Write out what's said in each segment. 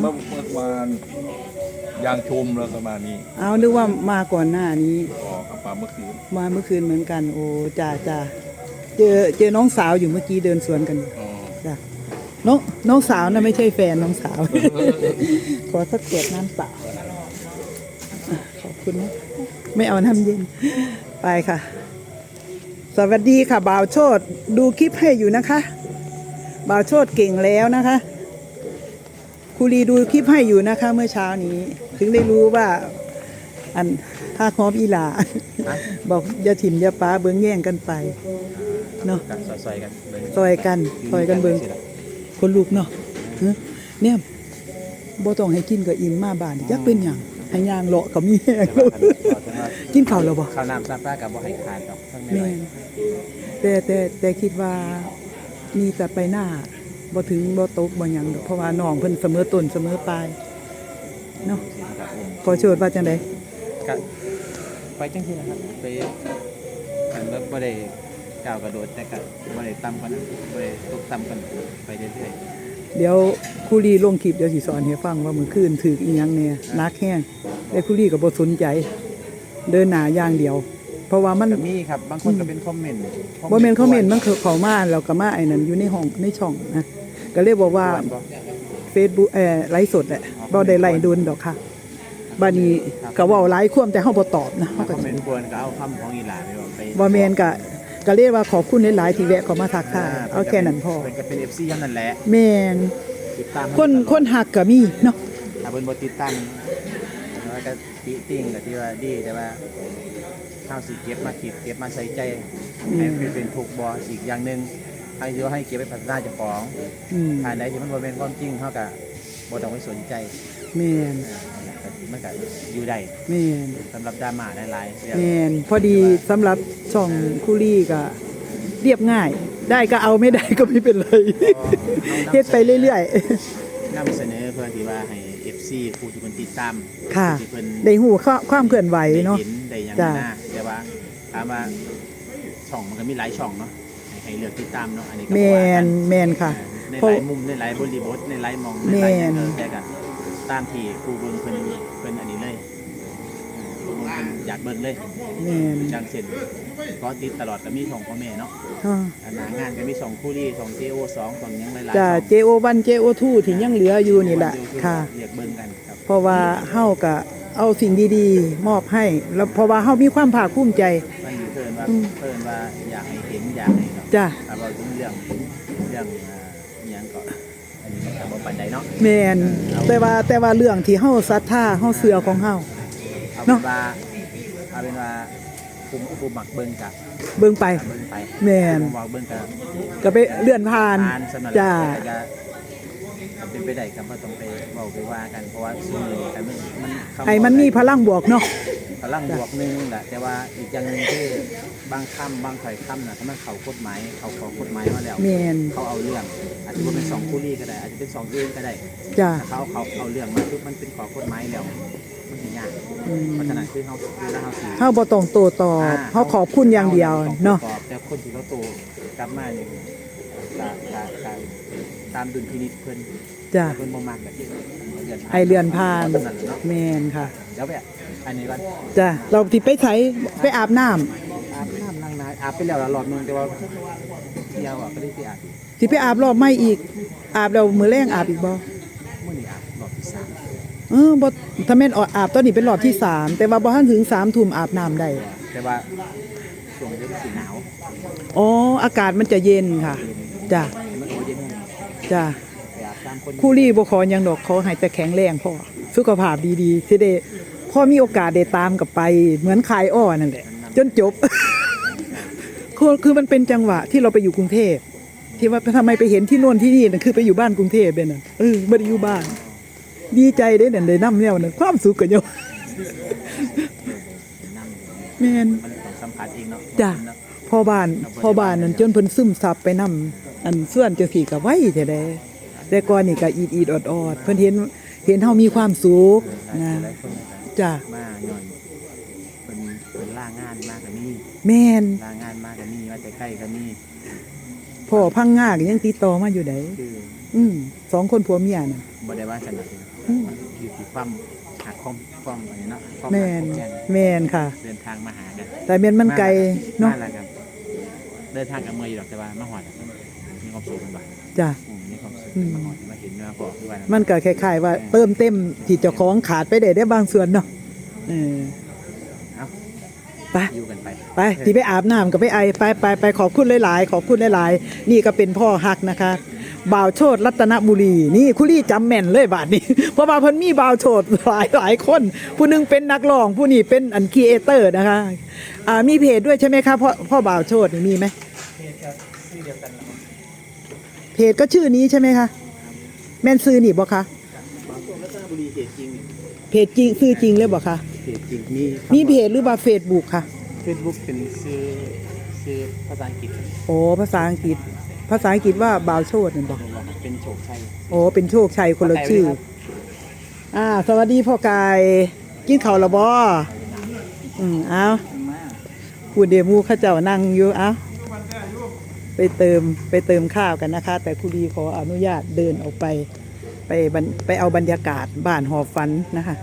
เมื่อเมื่อวานยางชุมแล้วก็มานี่เอานึกว่ามาก่อนหน้านี้ ออกกับปลาเมื่อคืนมาเมื่อคืนเหมือนกัน โอ้จ้าจ้าเจอเจอน้องสาวอยู่เมื่อกี้เดินสวนกันอยู่อ๋อจ้ะน้องน้องสาวนะไม่ใช่แฟนน้องสาว ขอสักขวดน้ำเปล่าอะขอบคุณนะไม่เอาน้ำเย็น ไปค่ะ สวัสดีค่ะบ่าวโชดดูคลิปให้อยู่นะคะ บ่าวโชดเก่งแล้วนะคะ ครูรีดูคลิปให้อยู่นะคะ เมื่อเช้านี้ ถึงได้รู้ว่า อันท่าคอมอีหลา บอกอย่าถิ่มอย่าป้าเบิ้งแย่งกันไปเนาะกันซอยๆกันเบิ่งซอยกันซอยกันเบิ้งคนลูกเนาะฮะเนี่ยบ่ต้องให้กินก็อิ่มมาบ้านจักเป็นหยังให้ย่างเลาะก็มีแห้งแต่ว่าคันว่าแต่ว่ากินข้าวแล้วบ่ข้าวน้ำซาป้ากับบ่ให้ขาดดอกทั้งแม่ไม่นแต่แต่แต่คิดว่ามีแต่ไปหน้า บ่ถึงบ่ตกบ่หยังดอกเพราะว่าน้องเพิ่นเสมอต้นเสมอปลายเนาะครับผมขอโชดว่าจังได๋ก็ไปจังที่นะครับไปกันแบบบ่ได้ก้าวกระโดดแต่ก็บ่ได้ต่ำกว่านั้นบ่ได้ตกต่ำกันไปเรื่อยเดี๋ยวครูลีลงคลิปเดี๋ยวสิสอนให้ฟังว่ามื้อคืนถึกอีหยังแน่นักแฮงแต่ครูลีก็บ่สนใจ เดินหน้าอย่างเดียวเพราะว่ามันๆก็มีครับบางคนก็เป็นคอมเมนต์บ่แม่นคอมเมนต์มันคือเข้ามาแล้วก็มาไอ้นั่นอยู่ในห้องในช่องนะ ก็เลยบอกว่าบ่ Facebook เอ่อไลฟ์สดแหละบ่ได้ไล่โดนดอกค่ะบัดนี้ก็เว้าหลายความแต่เฮาบ่ตอบนะมาเฮาคก็อมเมนต์ควรก็เอาคำของอีหลาไปบอกไปบ่แม่นก็ก็เรียกว่าขอบคุณหลายๆที่แวะเข้ามาทักทายเอาแค่นั้นพอเป็นก็เป็น FC เท่านั้นแหละแม่นติดตามคนคนหักก็มีเนาะถ้าเพิ่นบ่ติดตามแล้วก็ติติงก็ที่ว่าดีแต่ว่าเฮาสิเก็บมาคิดเก็บมาใส่ใจให้เป็นเป็นถูกบ่อีกอย่างหนึง ให้อยู่ให้เก็บไปพัฒนาเจ้าของอืม อันใดที่มันบ่เป็นความจริงเฮาก็บ่ต้องไปสนใจแม่นเออมันก็อยู่ได้แม่นสำหรับดราม่าหลายๆเรื่อง แม่นพอดีสำหรับช่องคุรี่ก็เรียบง่าย ได้ก็เอาไม่ได้ก็ไม่เป็นไรเฮ็ดไปเรื่อย นำเสนอเพื่อที่ว่าให้ FC ผู้ที่เพิ่นติดตามๆค่ะที่เพิ่นได้หูข้อความเคลื่อนไหวได้เนาะ เห็นได้หยังจ้ะนะแต่ว่าถามว่าช่องมันก็มีหลายช่องเนาะ ให้ให้เลือกติดตามเนาะอันนี้ก็แมบ่ว่ากันแมนค่ะ ในเพราะหลายมุมในหลายบริบทในหลายมองในหลายอย่างแม่น เออแต่ก็ตามที่ครูเบิ่งเพิ่นเพิ่นอันนี้เลยเออครูเบิ่งเพิ่นอยากเบิ่งเลยแมนจังเช่นก็ติดตลอดก็มีช่องพ่อแม่เนาะอ่าอันหางานก็มีช่องคู่ดีช่อง JO 2ช่องหยังหลายๆจ้ะช่อง JO1 JO2 ที่ยังเหลืออยู่นี่แหละค่ะ เรียกเบิ่งกันครับ เพราะว่าเฮาก็เอาสิ่งดีๆ มอบให้ แล้วเพราะว่าเฮามีความภาคภูมิใจ มันอยู่เพิ่นว่าอืมเพิ่นว่าอยากให้เห็นอยากให้เนาะ จ้ะถ้าเราถึงเรื่องเรื่องอ่าอิหยังก็อันนี้มันก็บ่ปานใดเนาะแมนแต่ว่าแต่ว่าเรื่องที่เฮาศรัทธาเฮาเชื่อของเฮา เอาเนาะเป็นว่าเอาเป็นว่าผู้ผู้มักเบิ่งกะเบิ่งไป เบิ่งไปแม่นผู้มักเบิ่งกะก็ไปเลื่อนผ่านทานสำหรับจ้า แต่ก็ถ้าเป็นไปได้ก็บ่ต้องไปเว้าไปว่ากันเพราะว่าซุมื้อนี้ก็มันมันคำให้มันมีพลังบวกเนาะ พลังบวกหนึงแหละแต่ว่าอีกอย่างหนึงคือบางคำบางถ้อยคำน่ะถ้ามันเข้ากฎหมายเข้าขอกฎหมายมาแล้ว แมน เขาเอาเรื่องอาจจะบ่เป็นสองคู่รีก็ได้ อาจจะเป็นสองเองก็ได้จ้ะถ้าเขาเขาเอาเรื่องมาปุ๊บมันเป็นขอกฎหมายแล้วมันสิยากอืมเพราะฉะนั้นคือเขาคือแล้วเขาสิ เฮาบ่ต้องโตตอบเฮาขอบคุณอย่างเดียวเนาะตอบแต่คนที่เขาโตกลับมาเนี่ยกะกะกะตามดุลพินิจเพิ่นจ้ะเพิ่นบ่มากกับที่เดือน ให้เลื่อนผ่านเท่านั้นเนาะแมนค่ะ เดี๋ยวไปอันนี้ก่อนจ้ะเราที่ไปไถไปอาบน้ำอาบน้ำล้างหน้าอาบไปแล้วละรอบนึงแต่ว่าเที่ยวอะก็ได้ไปอาบอีกที่ไปอาบรอบไม่อีก อาบแล้วมื้อแรงอาบอีกบ่มื้อนี้อาบรอบที่สามเออบ่ถ้าแม่นอาบตอนนี้เป็นรอบที่สามแต่ว่าบ่ทันถึง3ทุ่มอาบน้ำได้แต่ว่าช่วงเดือนสิหนาวอ๋ออากาศมันจะเย็นค่ะจ้ะมันโอเย็นแห้งจ้ะไปอาบตาม คนคู่รีบ่ขอหยังดอกขอให้แต่แข็งแรงพอสุขภาพดีๆสิได้พอมีโอกาสได้ตามกลับไป เหมือนขายอ้อนั่นแหละจนจบ คือคือมันเป็นจังหวะที่เราไปอยู่กรุงเทพที่ว่าทำไมไปเห็นที่โน่นที่นี่นั่นคือไปอยู่บ้านกรุงเทพเป็นน่ะเออไม่ได้อยู่บ้าน ดีใจเด้นั่นได้นำแนวนั้นความสุขกันเยอะนั่งแม่นมันต้องสัมผัสเองเนาะจ้ะพ่อบ้านพ่อบ้านนั่นจนเพิ่นซึมซับไปนำอันส่วนจังซี่ก็ไว้แต่ใด แต่ก่อนนี่ก็อีดอีดออดออดเพิ่นเห็นเห็นเฮามีความสุขนะหลายคนนะครับจ้ะมาย้อนเป็นเป็นล่างานมากกับมีแม่นล่างานมากกับมีมาแต่ใกล้กับมีพ่อพังงากยังติดต่อมาอยู่ไดคืออืมสองคนผัวเมียน่ะ บ่ได้ว่าสนับอืม อยู่ที่ความหักความความอะไรเนาะความแมหักนความแกงแมนค่ะ เดินทางมาหากัน แต่แมนมันไกลเนาะ มาแล้วครับเดินทางกับเมื่อยอยู่ดอกแต่ว่ามาหอดอะมีความสุขมันบ่ จ้ะอืมมีความสุขอืมมาหอดมาเห็นมาบอกด้วยนะมันก็คล้ายๆว่าเติมเต็มที่เจ้าของขาดไปได้ได้บางส่วนเนาะเออเอาไป อยู่กันไป ไปที่ไปอาบน้ำกับไปไอไปไปไปขอบคุณหลาย ๆ ขอบคุณหลาย ๆ นี่ก็เป็นพ่อฮักนะคะบ่าวโชดรัตนบุรี นี่คุรี่จำแม่นเลยบาทนี้ เพราะว่าเพิ่นมีบ่าวโชดหลายหลายคน ผู้หนึงเป็นนักร้อง ผู้นี้เป็นอันครีเอเตอร์นะคะอ่ามีเพจด้วยใช่ไหมคะพ่อพ่อบ่าวโชดนี่มีไหม เพจก็ชื่อนี้ใช่ไหมคะแม่นซื้อนี่บ่คะบางช่วงรัตนบุรีเพจจริงเพจจริงซื้อจริงเลยบ่คะเพจจริงมีมีเพจหรือว่าเฟซบุ๊กค่ะเฟซบุ๊กเป็นชื่อชื่อภาษาอังกฤษโอ้ภาษาอังกฤษ ภาษาอังกฤษว่าบ่าวโชดนี่บ่เป็นโฉกชัยโอ้เป็นโชคชัยคนละชื่ออ่าสวัสดีพ่อกายกินข้าวและบ่อืมเอาพูดเดมูเข้าเจ้านั่งอยู่เอา ไปเติมไปเติมข้าวกันนะคะ แต่ครูดีขออนุญาตเดินออกไป ไปไปเอาบรรยากาศบ้านหอฟันนะคะ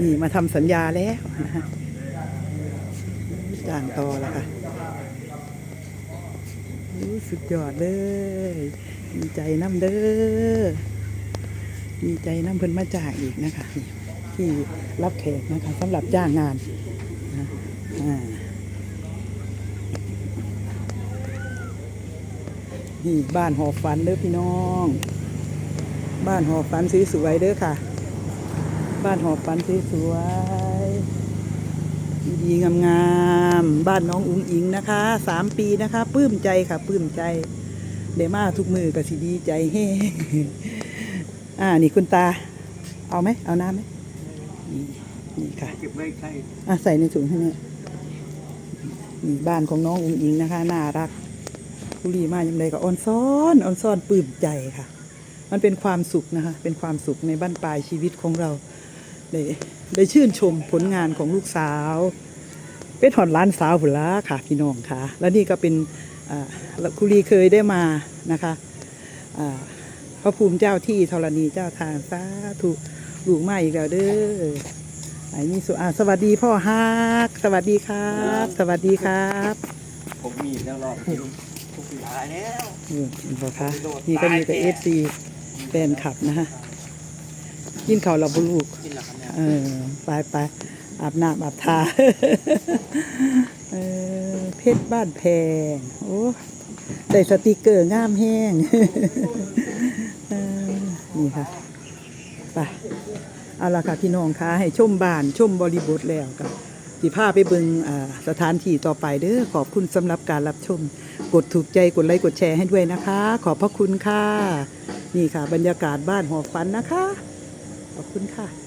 นี่มาทำสัญญาแล้วนะคะจ้างต่อแล้วค่ะอู้สุดยอดเลยดีใจน้ำเด้อดีใจน้ำเพิ่นมาจางอีกนะคะที่รับแขกนะคะสำหรับจ้างงานนะอ่า นี่บ้านหอฟันเด้อพี่น้อง บ้านหอฟันสวยๆเด้อค่ะ บ้านหอฟันสวยๆดีงามๆบ้านน้องอุ้งอิงนะคะสามปีนะคะปลื้มใจค่ะปลื้มใจเดมาทุกมือก็สิดีใจเฮ้อ่านี่คุณตา เอาไหมเอาน้ำไหมนี่ค่ะเก็บไว้ใครอะใส่ในถุงให้แม่นี่บ้านของน้องอุ้งอิงนะคะ น่ารัก คุรีมายังไงก็อ่อนซ้อนอ่อนซ้อนปลื้มใจค่ะ มันเป็นความสุขนะคะ เป็นความสุขในบ้านปลายชีวิตของเรา ได้ได้ชื่นชมผลงานของลูกสาวเป็นหอนร้านสาวผุนละค่ะพี่น้องค่ะ แล้วนี่ก็เป็นคุรีเคยได้มานะคะพระภูมิเจ้าที่ธรณีเจ้าทางสาธุลูกมาอีกแล้วเด้อไอ้นี่สุอาสวัสดีพ่อฮัก สวัสดีครับ สวัสดีครับ ผมมีแล้วรอบที่ลุงทุก หลายแล้วนี่พ่อคะนี่ก็มีแต่เอฟซีแฟนคลับนะฮะกินข้าวเราบุลูกกินแล้วครับเนี่ยเออไปไปอาบน้ำอาบทาเออเพชรบ้านแพงโอ้ได้สติกเกอร์งามแห้งเออนี่ค่ะไปเอาละค่ะพี่น้องคะให้ชมบ้านชมบริบทแล้วก็ สิพาไปเบิงสถานที่ต่อไปเด้อขอบคุณสำหรับการรับชม กดถูกใจกดไลค์กดแชร์ให้ด้วยนะคะ ขอบพระคุณค่ะ นี่ค่ะ บรรยากาศบ้านหอฟันนะคะ ขอบคุณค่ะ